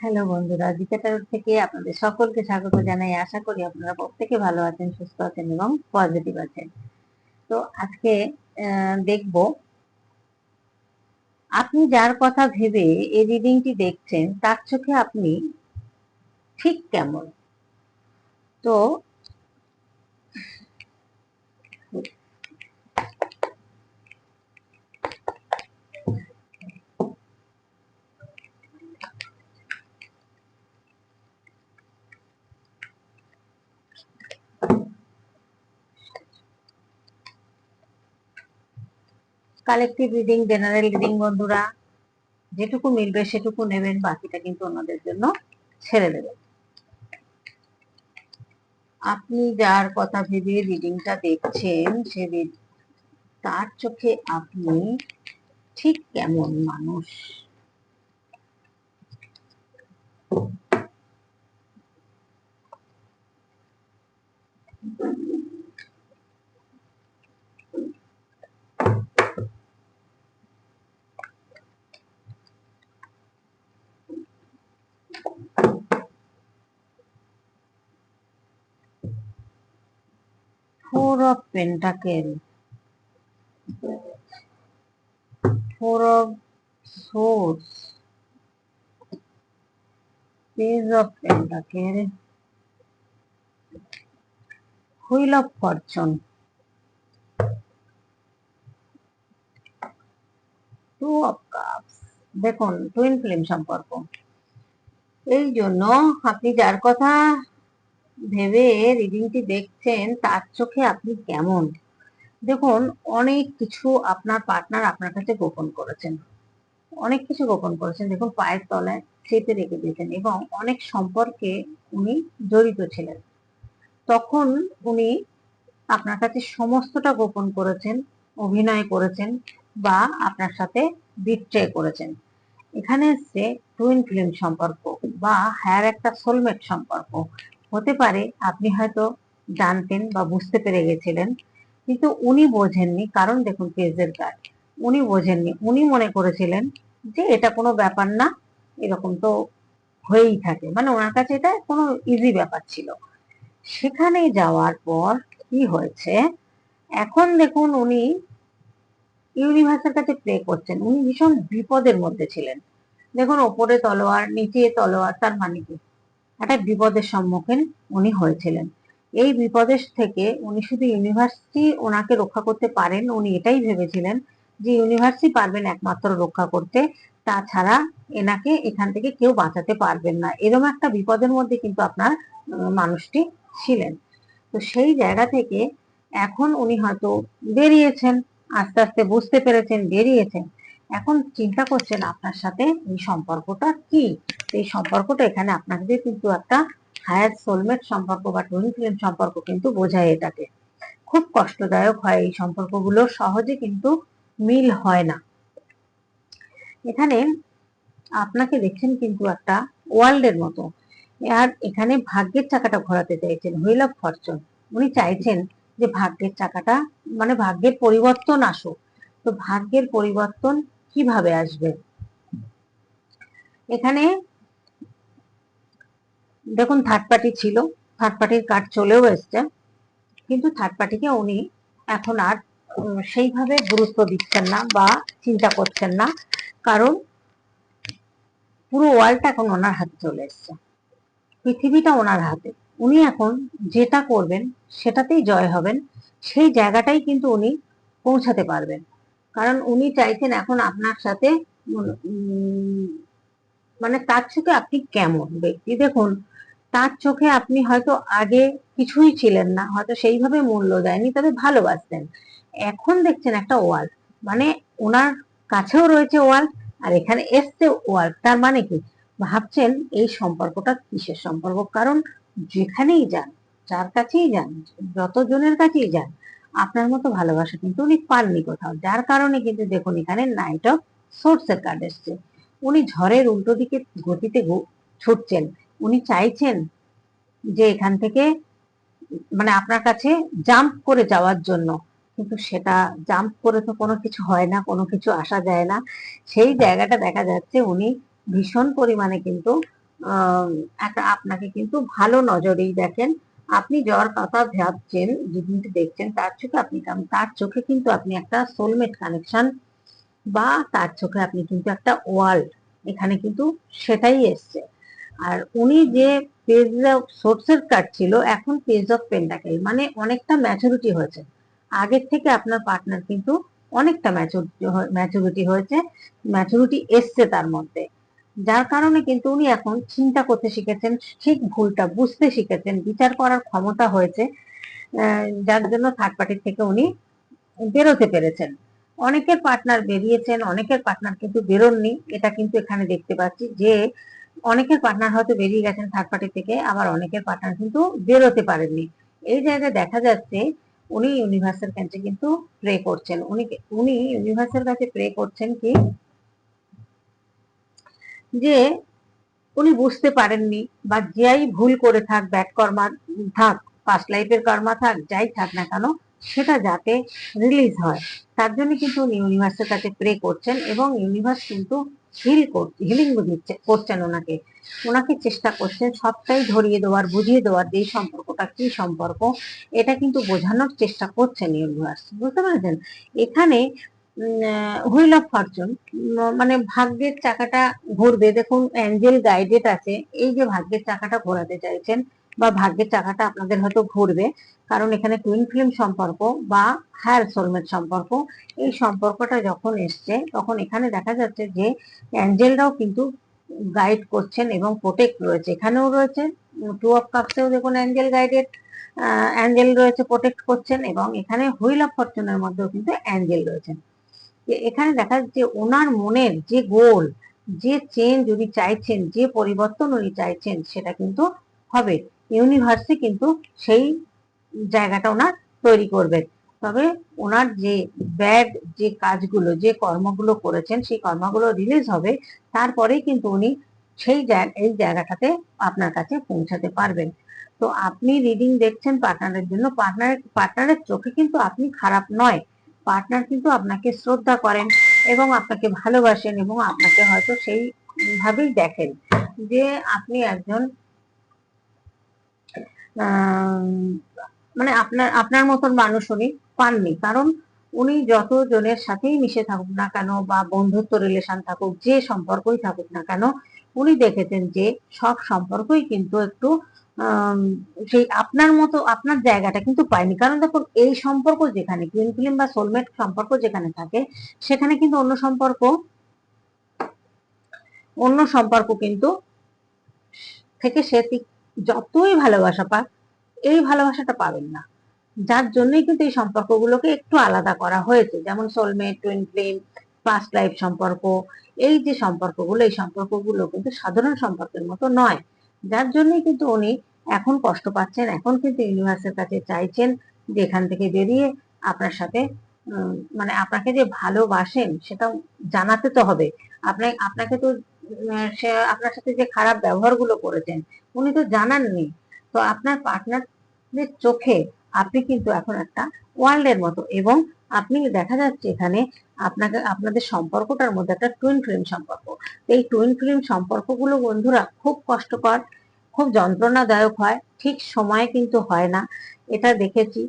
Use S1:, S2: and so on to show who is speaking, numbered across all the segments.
S1: Hello বন্ধুরা জিকেটার থেকে আপনাদের সকলকে স্বাগত জানাই। আশা করি আপনারা প্রত্যেকে ভালো আছেন, সুস্থ আছেন এবং পজিটিভ আছেন। তো আজকে দেখব আপনি যার কথা ভেবে এই রিডিংটি দেখছেন, তার চোখে আপনি ঠিক কেমন? তো কালেকটিভ রিডিং জেনারেল রিডিং বন্ধুরা, যেটুকু মিলবে সেটুকু নেবেন, বাকিটা কিন্তু ওনাদের জন্য ছেড়ে দেবেন। আপনি যার কথা ভেবে রিডিংটা দেখছেন, সে তার চোখে আপনি ঠিক কেমন মানুষ? Four of pentacle four of swords page of pentacle wheel of fortune two of cups দেখুন টুইন ফিল্ম সম্পর্ক। এই জন্য আপনি যার কথা ভেবে রিডিংটি দেখছেন, তার চোখে আপনি কেমন? দেখুন, অনেক কিছু আপনার পার্টনার আপনার কাছে গোপন করেছেন। অনেক কিছু গোপন করেছেন। দেখুন, পায়ের তলায় চেপে রেখে দিয়েছেন এবং অনেক সম্পর্কে উনি জড়িত ছিলেন। তখন উনি আপনার কাছে সমস্তটা গোপন করেছেন, অভিনয় করেছেন বা আপনার সাথে বিট্রে করেছেন। এখানে এসছে টুইন ফিল্ম সম্পর্ক বা হায়ার একটা সোলমেট সম্পর্ক। হতে পারে আপনি হয়তো জানতেন বা বুঝতে পেরে গেছিলেন, কিন্তু উনি বোঝেননি। কারণ দেখুন, পেজের কার্ড উনি বোঝেননি। উনি মনে করেছিলেন যে এটা কোনো ব্যাপার না, এরকম তো হয়েই থাকে। মানে ওনার কাছে এটা কোনো ইজি ব্যাপার ছিল। সেখানে যাওয়ার পর কি হয়েছে, এখন দেখুন উনি ইউনিভার্সের কাছে প্লে করছেন। উনি ভীষণ বিপদের মধ্যে ছিলেন। দেখুন, ওপরে তলোয়ার, নিচে তলোয়ার, তার মানে কি? একটা বিপদের সম্মুখীন উনি হয়েছিলেন। এই বিপদের থেকে উনি শুধু ইউনিভার্সিটি ওনাকে রক্ষা করতে পারেন, উনি এটাই ভেবেছিলেন যে ইউনিভার্সিটি পারবেন একমাত্র রক্ষা করতে, তাছাড়া এনাকে এখান থেকে কেউ বাঁচাতে পারবেন না। এরকম একটা বিপদের মধ্যে কিন্তু আপনার মানুষটি ছিলেন। তো সেই জায়গা থেকে এখন উনি হয়তো বেরিয়েছেন, আস্তে আস্তে বুঝতে পেরেছেন, বেরিয়েছেন। এখন চিন্তা করছেন আপনার সাথে এই সম্পর্কটা কি? এই সম্পর্কটা এখানে আপনাদের কিন্তু একটা হায়ার সোলমেট সম্পর্ক বা টুইন সম্পর্ক কিন্তু বোঝায় এটাকে। খুব কষ্টদায়ক হয় এই সম্পর্কগুলো, সহজে কিন্তু মিল হয় না। এখানে আপনাকে দেখছেন কিন্তু একটা ওয়ার্ল্ডের মতো। আর এখানে ভাগ্যের চাকাটা ঘোরাতে চাইছেন হুইল অফ ফরচুন উনি চাইছেন যে ভাগ্যের চাকাটা মানে ভাগ্যের পরিবর্তন আসুক। তো ভাগ্যের পরিবর্তন কীভাবে আসবে? এখানে দেখুন থার্ড পার্টি ছিল থার্ড পার্টির কার্ড চলেও এসছে, কিন্তু থার্ড পার্টিকে উনি এখন আর সেইভাবে গুরুত্ব দিচ্ছেন না বা চিন্তা করছেন না, কারণ পুরো ওয়ার্ল্ডটা এখন ওনার হাতে চলে এসছে। পৃথিবীটা ওনার হাতে। উনি এখন যেটা করবেন, সেটাতেই জয় হবেন, সেই জায়গাটাই কিন্তু উনি পৌঁছাতে পারবেন। কারণ উনি চাইছেন এখন আপনার সাথে মানে তার চোখে আপনি কেমন ব্যক্তি? দেখুন, তার চোখে আপনি হয়তো আগে কিছুই ছিলেন না, হয়তো সেইভাবে মূল্য দেয়নি, তবে ভালোবাসতেন। এখন দেখছেন একটা ওয়াল মানে ওনার কাছেও রয়েছে ওয়াল আর এখানে এসছে ওয়াল তার মানে কি? ভাবছেন এই সম্পর্কটা কিসের সম্পর্ক? কারণ যেখানেই যান, যার কাছেই যান, যতজনের কাছেই যান আপনার মতো ভালোবাসা কিন্তু উনি পাননি কোথাও। যার কারণে কিন্তু দেখুন, এখানে নাইট অফ সোর্সের কার্ড এসছে। উনি ঝড়ের উল্টো দিকে গতিতে ছুটছেন। উনি চাইছেন যে এখান থেকে মানে আপনার কাছে জাম্প করে যাওয়ার জন্য। কিন্তু সেটা জাম্প করে তো কোনো কিছু হয় না, কোনো কিছু আসা যায় না। সেই জায়গাটা দেখা যাচ্ছে উনি ভীষণ পরিমাণে কিন্তু একটা আপনাকে কিন্তু ভালো নজরেই দেখেন। আপনি যার কথা ভাবছেন যেদিনটি দেখছেন, তার চোখে আপনি তার চোখে কিন্তু আপনি একটা সোলমেট কানেকশন বা তার চোখে আপনি কিন্তু একটা ওয়ার্ল্ড এখানে কিন্তু সেটাই এসছে। আর উনি যে পেজ অফ সোর্সের কার্ড ছিল, এখন পেজ অফ পেন্টাকেল মানে অনেকটা ম্যাচুরিটি হয়েছে। আগের থেকে আপনার পার্টনার কিন্তু অনেকটা ম্যাচুরিটি হয়েছে ম্যাচুরিটি এসছে তার মধ্যে। যার কারণে কিন্তু উনি এখন চিন্তা করতে শিখেছেন ঠিক ভুলটা বুঝতে শিখেছেন, বিচার করার ক্ষমতা হয়েছে যার জন্য থার্ড পার্টির থেকে উনি বেরোতে পেরেছেন। অনেকের পার্টনার বেরিয়েছেন, অনেকের পার্টনার কিন্তু বেরোননি, এটা কিন্তু এখানে দেখতে পাচ্ছি যে অনেকের পার্টনার হয়তো বেরিয়ে গেছেন থার্ড পার্টি থেকে, আবার অনেকের পার্টনার কিন্তু বেরোতে পারেননি। এই জায়গায় দেখা যাচ্ছে উনি ইউনিভার্সের কাছে কিন্তু প্রে করছেন। উনি উনি ইউনিভার্সের কাছে প্রে করছেন কি যে উনি বুঝতে পারেননি বা যাই ভুল করে থাক ব্যাট কর্মা থাক ফার্স্ট লাইফের কর্মা থাক, যাই থাক না কেন, সেটা যাতে রিলিজ হয়। তার জন্য কিন্তু উনি ইউনিভার্সের কাছে প্রে করছেন এবং ইউনিভার্স কিন্তু হিল হিলিং দিচ্ছে, করছেন ওনাকে। ওনাকে চেষ্টা করছেন সবটাই ধরিয়ে দেওয়ার, বুঝিয়ে দেওয়ার যে সম্পর্কটা, কি সম্পর্ক, এটা কিন্তু বোঝানোর চেষ্টা করছেন ইউনিভার্স বুঝতে পারছেন? এখানে হুইল অফ ফরচুন মানে ভাগ্যের চাকাটা ঘুরবে দেখুন অ্যাঞ্জেল গাইডেড আছে, এই যে ভাগ্যের চাকাটা ঘোরাতে চাইছেন, বা ভাগ্যের চাকাটা আপনাদের হয়তো ঘুরবে কারণ এখানে টুইন ফিল্ম সম্পর্ক বা হায়ার সোলমেট সম্পর্ক, এই সম্পর্কটা যখন এসছে, তখন এখানে দেখা যাচ্ছে যে অ্যাঞ্জেলরাও কিন্তু গাইড করছেন এবং প্রোটেক্ট রয়েছে। এখানেও রয়েছে টু অফ কাপসেও দেখুন অ্যাঞ্জেল গাইডেড অ্যাঞ্জেল রয়েছে প্রোটেক্ট করছেন, এবং এখানে হুইল অফ ফরচুনের মধ্যেও কিন্তু অ্যাঞ্জেল রয়েছেন। যে এখানে দেখা যাচ্ছে ওনার মনের যে গোল, যে চেঞ্জ উনি চাইছেন, যে পরিবর্তন উনি চাইছেন, সেটা কিন্তু হবে। ইউনিভার্সে কিন্তু সেই জায়গাটা ওনার তৈরি করবেন তবে ওনার যে ব্যাড যে কাজগুলো, যে কর্মগুলো করেছেন, সেই কর্মগুলো রিলিজ হবে তারপরেই কিন্তু উনি সেই এই জায়গাটাতে আপনার কাছে পৌঁছাতে পারবেন। তো আপনি রিডিং দেখছেন পার্টনারের জন্য পার্টনার পার্টনারের চোখে কিন্তু আপনি খারাপ নয়। পার্টনার কিন্তু আপনাকে শ্রদ্ধা করেন এবং আপনাকে ভালোবাসেন এবং আপনাকে হয়তো সেই ভাবেই দেখেন যে আপনি একজন মানে আপনার আপনার মতন মানুষ উনি পাননি। কারণ উনি যত জনের সাথেই মিশে থাকুক না কেন বা বন্ধুত্ব রিলেশন থাকুক, যে সম্পর্কই থাকুক না কেন উনি দেখেছেন যে সব সম্পর্কই কিন্তু একটু সেই আপনার মতো, আপনার জায়গাটা কিন্তু পায়নি। কারণ দেখুন, এই সম্পর্ক যেখানে গ্রিন ফিল্ম বা সোলমেট সম্পর্ক যেখানে থাকে, সেখানে কিন্তু অন্য সম্পর্ক অন্য সম্পর্ক কিন্তু থেকে সে যতই ভালোবাসা পাক, এই ভালোবাসাটা পাবেন না। যার জন্যই কিন্তু এই সম্পর্কগুলোকে একটু আলাদা করা হয়েছে। যেমন soulmate twin flame past life সম্পর্ক, এই যে সম্পর্কগুলো, এই সম্পর্কগুলো কিন্তু সাধারণ সম্পর্কের মতো নয়। যার জন্যই কিন্তু উনি এখন কষ্ট পাচ্ছেন, এখন কিন্তু ইউনিভার্সের কাছে চাইছেন যে এখান থেকে বেরিয়ে আপনার সাথে মানে আপনাকে যে ভালোবাসেন সেটা জানাতে তো হবে। আপনাকে আপনাকে তো সে আপনার সাথে যে খারাপ ব্যবহারগুলো করেছেন, উনি তো জানাননি। তো আপনার পার্টনারের চোখে আপনি কিন্তু এখন একটা ওয়ার্ল্ডের মতো এবং আপনি দেখা যাচ্ছে এখানে আপনাকে, আপনাদের সম্পর্কটার মধ্যে একটা টুইন ফিল্ম সম্পর্ক। এই টুইন ফিল্ম সম্পর্কগুলো বন্ধুরা খুব কষ্টকর, খুব যন্ত্রণাদায়ক হয়, ঠিক সময়ে কিন্তু হয় না। এটা দেখেছি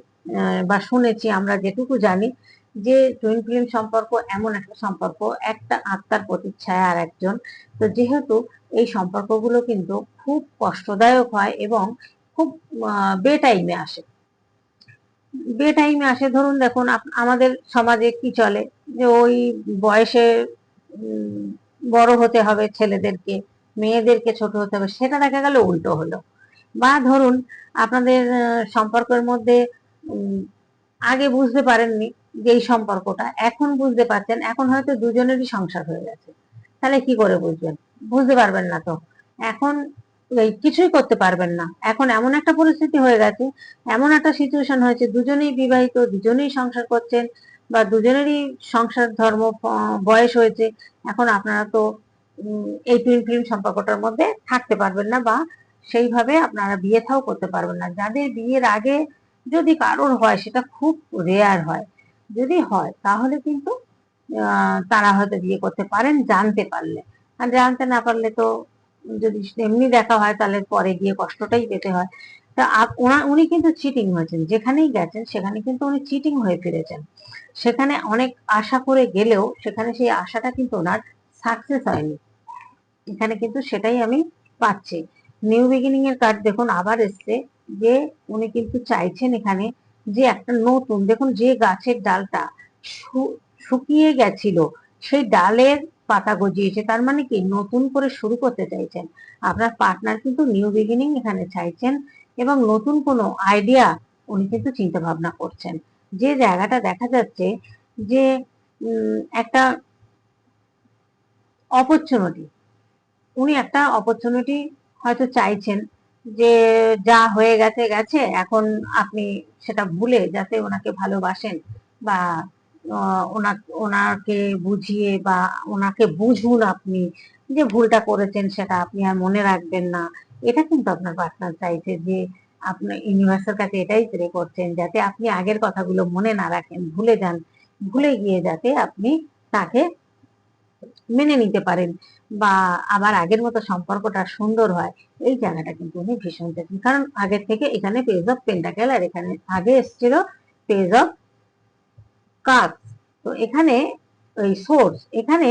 S1: বা শুনেছি আমরা যেটুকু জানি যে টুইন ফিল্ম সম্পর্ক এমন একটা সম্পর্ক, একটা আত্মার প্রতিচ্ছায়া আর একজন। তো যেহেতু এই সম্পর্কগুলো কিন্তু খুব কষ্টদায়ক হয় এবং খুব বেটাইমে আসে। বে টাইমে আসে। ধরুন দেখুন আমাদের সমাজে কি চলে? যে ওই বয়সে বড় হতে হবে ছেলেদেরকে, মেয়েদেরকে ছোট হতে হবে, সেটা দেখা গেল উল্টো হলো। বা ধরুন, আপনাদের সম্পর্কের মধ্যে আগে বুঝতে পারেননি যে এই সম্পর্কটা, এখন বুঝতে পারছেন, এখন হয়তো দুজনেরই সংসার হয়ে গেছে। তাহলে কি করে বুঝবেন? বুঝতে পারবেন না তো। এখন কিছুই করতে পারবেন না। এখন এমন একটা পরিস্থিতি হয়ে গেছে, এমন একটা সিচুয়েশন হয়েছে, দুজনেই বিবাহিত, দুজনেই সংসার করছেন বা দুজনেরই সংসার ধর্ম বয়স হয়েছে, এখন আপনারা তো এই টুইন ফিল্ম সম্পর্কটার মধ্যে থাকতে পারবেন না বা সেইভাবে আপনারা বিয়ে থাও করতে পারবেন না। যাদের বিয়ের আগে যদি কারোর হয়, সেটা খুব রেয়ার হয়। যদি হয়, তাহলে কিন্তু তারা হয়তো বিয়ে করতে পারেন, জানতে পারলে। আর জানতে না পারলে তো যদি এমনি দেখা হয় তাহলে পরে গিয়ে কষ্টটাই পেতে হয়। তা আপ- ওনা- উনি কিন্তু চিটিং হয়েছেন। যেখানেই গেছেন, সেখানে কিন্তু উনি চিটিং হয়ে ফিরেছেন। সেখানে অনেক আশা করে গেলেও সেখানে সেই আশাটা কিন্তু ওনার সাকসেস হয়নি। এখানে কিন্তু সেটাই আমি পাচ্ছি। নিউ বিগিনিং এর কার্ড দেখুন, আবার এসছে যে উনি কিন্তু চাইছেন এখানে যে একটা নতুন, দেখুন যে গাছের ডালটা শুকিয়ে গেছিল, সেই ডালের পাতা গজিয়েছে, তার মানে কি? নতুন করে শুরু করতে চাইছেন। আপনার পার্টনার কিন্তু নিউ বিগিনিং এখানে চাইছেন এবং নতুন কোনো আইডিয়া উনি কিন্তু চিন্তা ভাবনা করছেন। যে জায়গাটা দেখা যাচ্ছে যে একটা অপরচুনিটি উনি একটা অপরচুনিটি হয়তো চাইছেন যে, যা হয়ে গেছে গেছে, এখন আপনি সেটা ভুলে যাতে ওনাকে ভালোবাসেন বা ওনাকে বুঝিয়ে বা ওনাকে বুঝুন আপনি যে ভুলটা করেছেন সেটা আপনি আর মনে রাখবেন না। এটা কিন্তু আপনার পার্টনার চাইছে যে আপনার ইউনিভার্সের কাছে এটাই প্রে করছেন যাতে আপনি আগের কথাগুলো মনে না রাখেন, ভুলে যান, ভুলে গিয়ে যাতে আপনি তাকে মেনে নিতে পারেন বা আবার আগের মতো সম্পর্কটা সুন্দর হয়। এই জায়গাটা কিন্তু উনি ভীষণ চাইছেন। কারণ আগের থেকে এখানে পেজ অফ পেন্টাকেল আর এখানে আগে এসেছিল পেজ অফ কাপ তো এখানে ওই সোর্স এখানে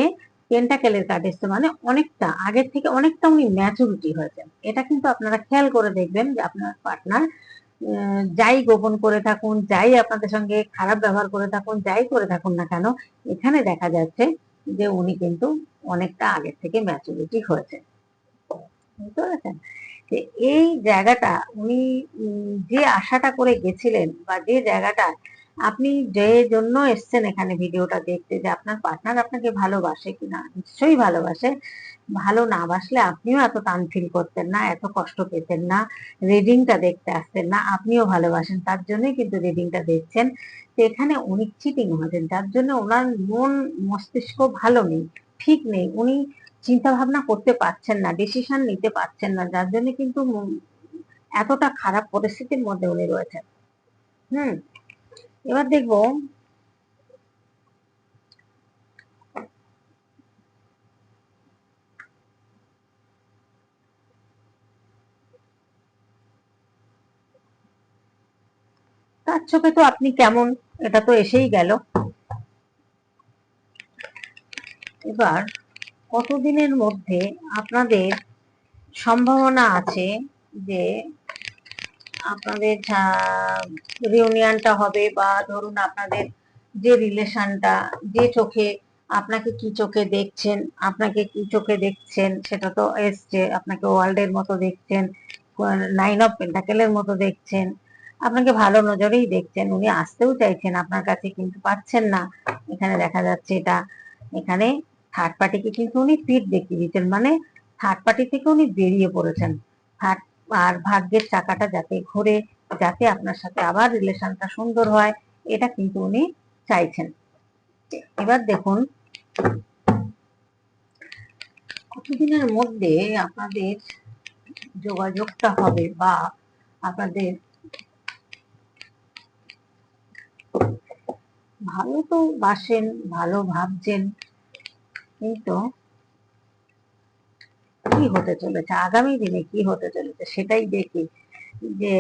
S1: পেন্টাকেলের কার্ড এসছে মানে অনেকটা, আগের থেকে অনেকটা উনি ম্যাচুরিটি হয়েছেন। এটা কিন্তু আপনারা খেয়াল করে দেখবেন যে আপনার পার্টনার যাই গোপন করে থাকুন, যাই আপনাদের সঙ্গে খারাপ ব্যবহার করে থাকুন, যাই করে থাকুন না কেন, এখানে দেখা যাচ্ছে যে উনি কিন্তু অনেকটা আগের থেকে ম্যাচুরিটি হয়েছে। বুঝতে পেরেছেন? এই জায়গাটা উনি যে আশাটা করে গেছিলেন বা যে জায়গাটা আপনি যে জন্য এসছেন এখানে ভিডিওটা দেখতে যে আপনার পার্টনার আপনাকে ভালোবাসে কিনা, নিশ্চয়ই ভালোবাসে। ভালো না বাসলে আপনিও এত টান ফিল করতেন না, এত কষ্ট পেতেন না রিডিংটা দেখতে আসতেন না, আপনিও ভালোবাসেন, তার জন্যই কিন্তু রিডিংটা দেখছেন। তো এখানে উনি চিটিং হয়েছেন যার জন্য ওনার মন, মস্তিষ্ক ভালো নেই, ঠিক নেই। উনি চিন্তা ভাবনা করতে পারছেন না ডিসিশন নিতে পারছেন না, যার জন্য কিন্তু এতটা খারাপ পরিস্থিতির মধ্যে উনি রয়েছেন। হুম? এবার দেখব। তার চোখে তো আপনি কেমন, এটা তো এসেই গেল। এবার কতদিনের মধ্যে আপনাদের সম্ভাবনা আছে যে আপনাদের রিউনিয়নটা হবে বা ধরুন আপনাদের যে রিলেশনটা যে চোখে আপনাকে কি চোখে দেখছেন, আপনাকে কি চোখে দেখছেন, সেটা তো এসছে, আপনাকে ওয়ার্ল্ডের মতো দেখছেন নাইন অফ পেন্টাকেলের মতো দেখছেন, আপনাকে ভালো নজরেই দেখছেন, উনি আসতেও চাইছেন আপনার কাছে কিন্তু পাচ্ছেন না। এখানে দেখা যাচ্ছে এটা, এখানে থার্ড পার্টিকে কিন্তু উনি পিঠ দেখিয়ে দিচ্ছেন মানে থার্ড পার্টি থেকে উনি বেরিয়ে পড়েছেন। থার্ড আর ভাগ্যের চাকাটা যাতে ঘুরে, যাতে আপনার সাথে আবার রিলেশনটা সুন্দর হয়, এটা কিন্তু উনি চাইছেন। এবার দেখুন, কতদিনের মধ্যে আপনাদের যোগাযোগটা হবে বা আপনাদের ভালো তো বাসেন, ভালো ভাবছেন কিন্তু কি হতে চলেছে, আগামী দিনে কি হতে চলেছে সেটাই দেখি। যে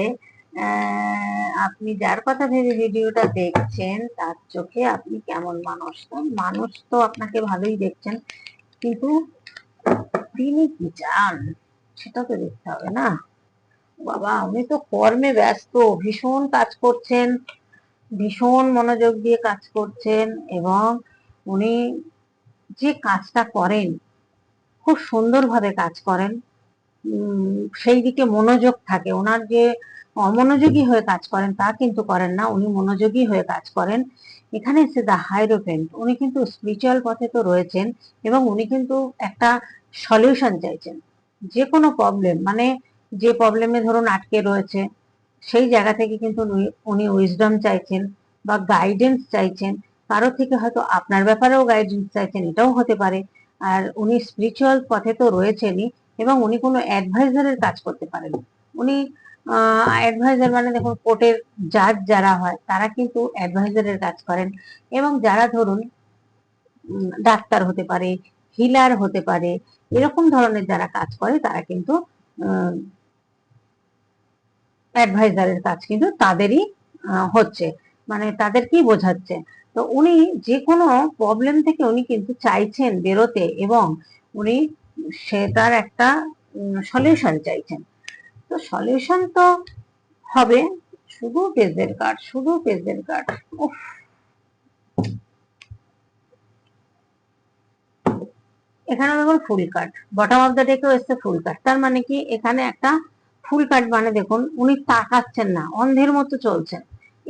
S1: আপনি যার কথা ভেবে ভিডিওটা দেখছেন, তার চোখে আপনি কেমন মানুষ? মানুষ তো আপনাকে ভালোই দেখছেন, কিন্তু তিনি কি চান? সেটা তো দেখতে হবে না। বাবা, উনি তো কর্মে ব্যস্ত, ভীষণ কাজ করছেন, ভীষণ মনোযোগ দিয়ে কাজ করছেন, এবং উনি যে কাজটা করেন খুব সুন্দরভাবে কাজ করেন। সেই দিকে মনোযোগ থাকে। ওনার যে অমনোযোগী হয়ে কাজ করেন তা কিন্তু করেন না। উনি মনোযোগী হয়ে কাজ করেন। এখানে এসে দ্য হাইরোফেন্ট উনি কিন্তু স্পিরিচুয়াল পথে তো রয়েছেন এবং উনি কিন্তু একটা সলিউশন চাইছেন। যে কোনো প্রবলেম মানে যে প্রবলেমে ধরুন আটকে রয়েছে, সেই জায়গা থেকে কিন্তু উনি উইজডম চাইছেন বা গাইডেন্স চাইছেন। কারও থেকে হয়তো আপনার ব্যাপারেও গাইডেন্স চাইছেন, এটাও হতে পারে। আর উনি স্পিরিচুয়াল পথে তো রয়েছেনই এবং উনি কোনো অ্যাডভাইজারের কাজ করতে পারেন। উনি অ্যাডভাইজার মানে দেখুন কোর্টের জাজ যারা হয়, তারা কিন্তু অ্যাডভাইজারের কাজ করেন এবং যারা ধরুন ডাক্তার হতে পারে হিলার হতে পারে, এরকম ধরনের যারা কাজ করে, তারা কিন্তু অ্যাডভাইজারের কাজ কিন্তু তাদেরই হচ্ছে। মানে তাদেরকেই বোঝাচ্ছে। তো উনি যে কোনো প্রবলেম থেকে উনি কিন্তু চাইছেন বেরোতে এবং উনি সেটার একটা সলিউশন চাইছেন। তো সলিউশন তো হবে শুধু পেজের কার্ড শুধু পেজের কার্ড এখানে দেখুন full cut bottom of the ডেকেও এসছে ফুল কাট তার মানে কি? এখানে একটা ফুল কার্ড মানে দেখুন, উনি তাকাচ্ছেন না, অন্ধের মতো চলছেন।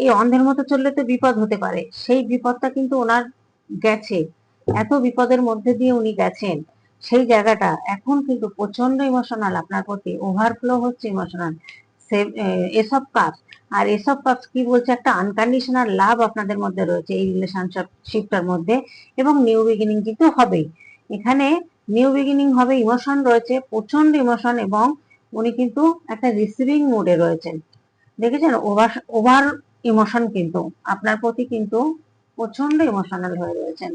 S1: এই অন্ধের মতো চললে তো বিপদ হতে পারে। সেই বিপদটা কিন্তু ওনার গেছে। এত বিপদের মধ্যে দিয়ে উনি গেছেন। সেই জায়গাটা এখন কিন্তু প্রচণ্ড ইমোশনাল আপনার প্রতি। ওভারফ্লো হচ্ছে ইমোশনাল এসব কাজ। আর এসব কাজ কি বলছে? একটা আনকন্ডিশনাল লাভ আপনাদের মধ্যে রয়েছে এই রিলেশনশিপটার মধ্যে। এবং নিউ বিগিনিং কিন্তু হবেই এখানে নিউ বিগিনিং হবে ইমোশন রয়েছে প্রচণ্ড ইমোশন এবং উনি কিন্তু একটা রিসিভিং মোডে রয়েছেন। দেখেছেন? ওভার ওভার ইমোশন কিন্তু, আপনার প্রতি কিন্তু প্রচণ্ড ইমোশনাল হয়ে রয়েছেন।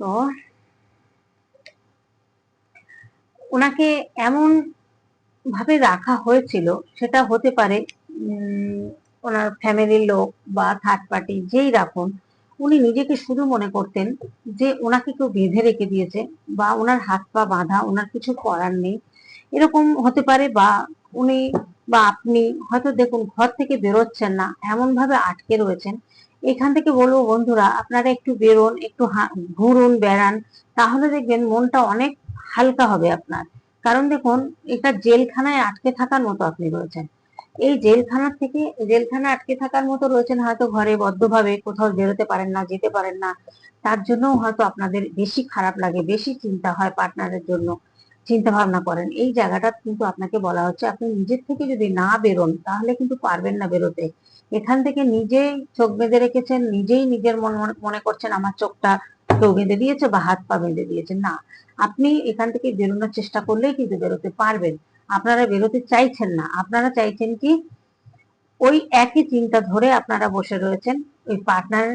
S1: তো ওনাকে এমন ভাবে রাখা হয়েছিল, সেটা হতে পারে ওনার ফ্যামিলির লোক বা থার্ড পার্টি যেই রাখুন, উনি নিজেকে শুধু মনে করতেন যে ওনাকে কেউ বেঁধে রেখে দিয়েছে বা ওনার হাত পা বাঁধা, ওনার কিছু করার নেই। এরকম হতে পারে বা উনি বা আপনি হয়তো দেখুন ঘর থেকে বেরোচ্ছেন না এমন ভাবে আটকে রয়েছেন, এখান থেকে বলব বন্ধুরা, আপনারা একটু বেরোন, একটু ঘুরুন, বেড়ান, তাহলে দেখবেন মনটা অনেক হালকা হবে আপনার। কারণ দেখুন, এটা জেলখানায় আটকে থাকার মতো আপনি রয়েছেন। এই জেলখানার থেকে জেলখানা আটকে থাকার মতো রয়েছেন হয়তো ঘরে, বদ্ধভাবে কোথাও বেরোতে পারেন না, যেতে পারেন না, তার জন্য হয়তো আপনাদের বেশি খারাপ লাগে, বেশি চিন্তা হয় পার্টনারের জন্য। চিন্তা ভাবনা করেন। এই জায়গাটা কিন্তু আপনাকে বলা হচ্ছে, আপনি নিজের থেকে যদি না বেরোন, তাহলে কিন্তু পারবেন না বেরোতে। এখান থেকে নিজেই চোখ বেঁধে রেখেছেন, নিজেই নিজের মনে করছেন, আমার চোখটা কেউ বেঁধে দিয়েছে বা হাত পা বেঁধে দিয়েছে। না, আপনি এখান থেকে বেরোনোর চেষ্টা করলেই কিন্তু বেরোতে পারবেন। আপনারা বেরোতে চাইছেন না। আপনারা চাইছেন কি, ওই একই চিন্তা ধরে আপনারা বসে রয়েছেন, ওই পার্টনার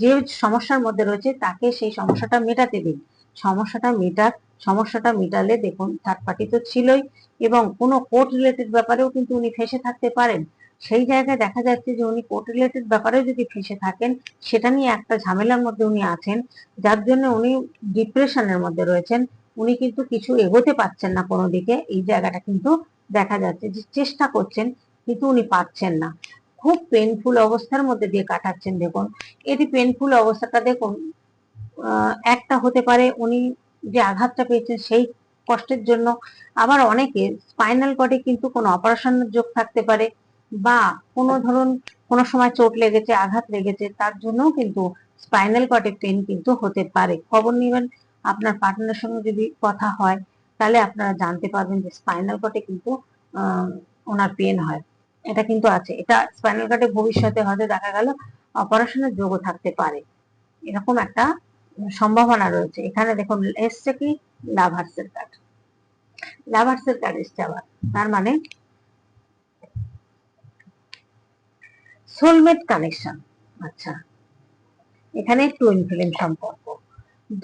S1: যে সমস্যার মধ্যে রয়েছে, তাকে সেই সমস্যাটা মেটাতে দিন। সমস্যাটা মেটাক সমস্যাটা মিটালে দেখুন থার্ড পার্টি তো ছিলই এবং কোনো কোর্ট রিলেটেড ব্যাপারেও কিন্তু উনি ফেসে থাকতে পারেন। সেই জায়গায় দেখা যাচ্ছে যে উনি কোর্ট রিলেটেড ব্যাপারেও যদি ফেসে থাকেন, সেটা নিয়ে একটা ঝামেলার মধ্যে উনি আছেন, যার জন্য উনি ডিপ্রেশনের মধ্যে রয়েছেন। উনি কিন্তু কিছু এগোতে পারছেন না কোনো দিকে। এই জায়গাটা কিন্তু দেখা যাচ্ছে যে চেষ্টা করছেন, কিন্তু উনি পাচ্ছেন না। খুব পেনফুল অবস্থার মধ্যে দিয়ে কাটাচ্ছেন, দেখুন। এটি পেনফুল অবস্থাটা দেখুন একটা হতে পারে উনি যে আঘাতটা পেয়েছেন সেই কষ্টের জন্য আবার অনেকে স্পাইনাল কর্ডে কিন্তু কোনো অপারেশনের যোগ থাকতে পারে বা কোনো ধরুন কোনো সময় চোট লেগেছে, আঘাত লেগেছে, তার জন্যও কিন্তু স্পাইনাল কর্ডে পেন কিন্তু হতে পারে। খবর নেবেন, আপনার পার্টনারের সঙ্গে যদি কথা হয়, তাহলে আপনারা জানতে পারবেন যে স্পাইনাল কর্ডে কিন্তু ওনার পেন হয়। এটা কিন্তু আছে। এটা স্পাইনাল কার্ডে ভবিষ্যতে হয়তো দেখা গেল অপারেশনের যোগও থাকতে পারে। এরকম একটা সম্ভাবনা রয়েছে। এখানে দেখুন, এসছে কি? লাভার্সের কার্ড লাভার্সের কার্ড এসছে আবার। তার মানে সোলমেট কানেকশন আচ্ছা। এখানে টুইন ফিল্ম সম্পর্ক।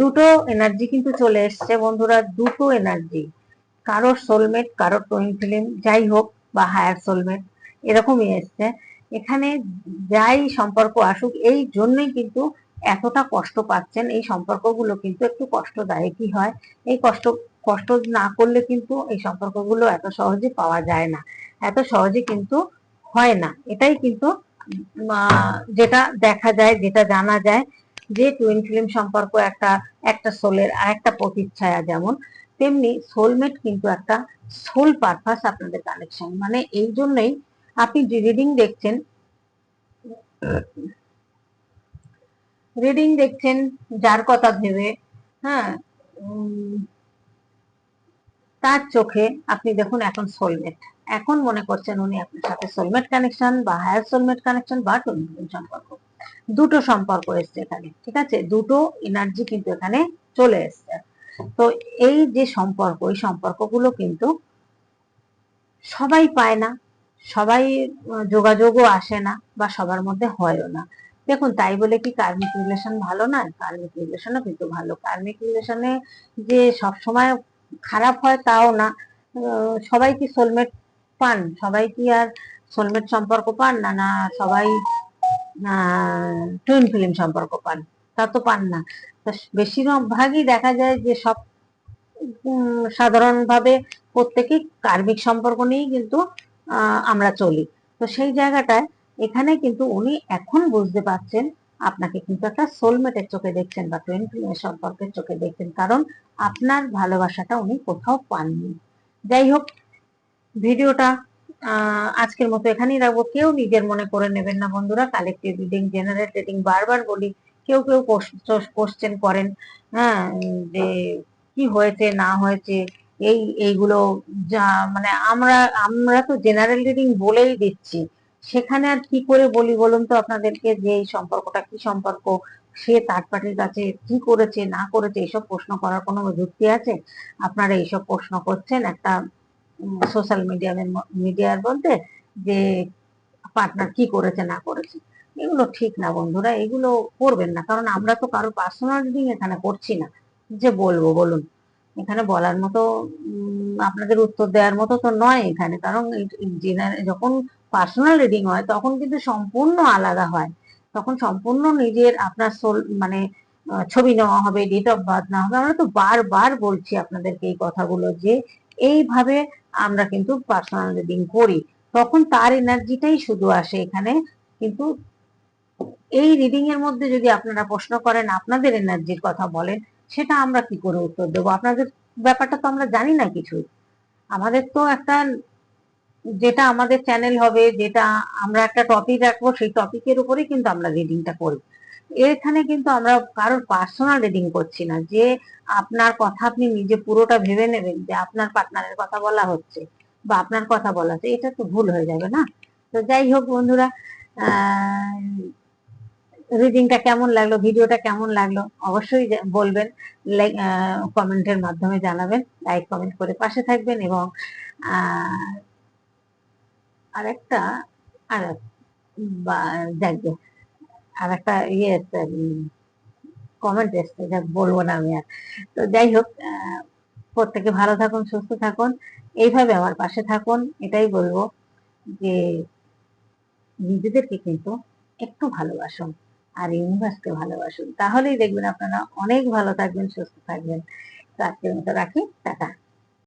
S1: দুটো এনার্জি কিন্তু চলে এসছে বন্ধুরা, দুটো এনার্জি কারও সোলমেট কারও টুইন ফিল্ম যাই হোক বা হায়ার সোলমেট এরকমই এসছে। এখানে যাই সম্পর্ক আসুক, এই জন্যই কিন্তু এতটা কষ্ট পাচ্ছেন, এই সম্পর্কগুলো কিন্তু একটু কষ্টদায়কই হয়। এই কষ্ট কষ্ট না করলে কিন্তু এই সম্পর্কগুলো এত সহজে পাওয়া যায় না। এত সহজে কিন্তু হয় না। এটাই কিন্তু যেটা দেখা যায়, যেটা জানা যায় যে টুইন ফিল্ম সম্পর্ক একটা একটা সোলের আর একটা প্রতিচ্ছায়া যেমন, তেমনি সোলমেট কিন্তু একটা সোল পারপাস আপনাদের কানেকশন মানে এই জন্যই আপনি রিডিং দেখছেন রিডিং দেখছেন, যার কথা ভেবে হ্যাঁ তার চোখে আপনি দেখুন এখন সোলমেট এখন মনে করছেন উনি আপনার সাথে সোলমেট কানেকশন বা হায়ার সোলমেট কানেকশন বা টুইন সম্পর্ক। দুটো সম্পর্ক এসছে এখানে, ঠিক আছে? দুটো এনার্জি কিন্তু এখানে চলে এসছে। তো এই যে সম্পর্ক, এই সম্পর্কগুলো কিন্তু সবাই পায় না, সবাই যোগাযোগও আসে না বা সবার মধ্যে হয়ও না। দেখুন, তাই বলে কি কার্মিক রিলেশন ভালো নয় কার্মিক রিলেশনও কিন্তু ভালো। কার্মিক রিলেশনে যে সবসময় খারাপ হয় তাও না। সবাই কি সোলমেট পান? সবাই কি আর সোলমেট সম্পর্ক পান? না না, সবাই টুইন ফিল্ম সম্পর্ক পান। তা তো পান না। বেশিরভাগই দেখা যায় যে সব সাধারণভাবে প্রত্যেকেই কার্মিক সম্পর্ক নিয়েই কিন্তু আমরা চলি। তো সেই জায়গাটায় এখানে কিন্তু উনি এখন বুঝতে পারছেন, আপনাকে কিন্তু একটা সোলমেটের চোখে দেখছেন বা টুইন ফিল্মের সম্পর্কের চোখে দেখছেন, কারণ আপনার ভালোবাসাটা উনি কোথাও পাননি। যাই হোক, ভিডিওটা আজকের মতো এখানেই রাখব। কেউ নিজের মনে করে নেবেন না বন্ধুরা কালেক্টিভ রিডিং জেনারেল রিডিং বারবার বলি, কেউ কেউ কোশ্চেন করেন হ্যাঁ যে কি হয়েছে, না হয়েছে, এই, এইগুলো যা মানে আমরা আমরা তো জেনারেল রিডিং বলেই দিচ্ছি। সেখানে আর কি করে বলি বলুন তো আপনাদেরকে যে এই সম্পর্কটা, কি সম্পর্ক? সে থার্ড পার্টির কাছে কি করেছে, না করেছে এইসব প্রশ্ন করার কোনো যুক্তি আছে? আপনারা এইসব প্রশ্ন করছেন একটা সোশ্যাল মিডিয়ামের মিডিয়ার বলতে যে পার্টনার কি করেছে, না করেছে। এগুলো ঠিক না বন্ধুরা, এগুলো করবেন না। কারণ আমরা তো কারোর পার্সোনাল রিডিং এখানে করছি না। যে বলব, বলুন। এখানে বলার মতো আপনাদের উত্তর দেওয়ার মতো তো নয় এখানে। কারণ যখন পার্সোনাল রিডিং হয়, তখন কিন্তু সম্পূর্ণ আলাদা হয়। তখন সম্পূর্ণ নিজের আপনার সোল মানে ছবি নেওয়া হবে ডেট অফ বার্থ না হবে। আমরা তো বারবার বলছি আপনাদেরকে এই কথাগুলো যে, এইভাবে আমরা কিন্তু পার্সোনাল রিডিং করি। তখন তার এনার্জিটাই শুধু আসে এখানে। কিন্তু এই রিডিং এর মধ্যে যদি আপনারা প্রশ্ন করেন, আপনাদের এনার্জির কথা বলেন, সেটা আমরা কি করে উত্তর দেবো? আপনাদের ব্যাপারটা তো আমরা জানি না কিছু আমাদের তো একটা যেটা আমাদের চ্যানেল হবে, যেটা আমরা একটা টপিক রাখব, সেই টপিকের উপরেই কিন্তু আমরা রিডিংটা করি। এখানে কিন্তু আমরা কারোর পার্সোনাল রিডিং করছি না, যে আপনার কথা আপনি নিজে পুরোটা ভেবে নেবেন যে আপনার পার্টনারের কথা বলা হচ্ছে বা আপনার কথা বলা হচ্ছে, এটা তো ভুল হয়ে যাবে না? তো যাই হোক বন্ধুরা রিডিংটা কেমন লাগল ভিডিওটা কেমন লাগল, অবশ্যই বলবেন লাইক কমেন্টের মাধ্যমে জানাবেন লাইক কমেন্ট করে পাশে থাকবেন এবং আহ, আরেকটা আর দেখবে আর একটা ইয়ে কমেন্ট এসছে যাক বলব না আমি আর। তো যাই হোক প্রত্যেকে ভালো থাকুন সুস্থ থাকুন এইভাবে আমার পাশে থাকুন এটাই বলব যে নিজেদেরকে কিন্তু একটু ভালোবাসুন আর ইউনিভার্সকে ভালোবাসুন। তাহলেই দেখবেন আপনারা অনেক ভালো থাকবেন সুস্থ থাকবেন। তো আজকের মতো রাখি টাটা।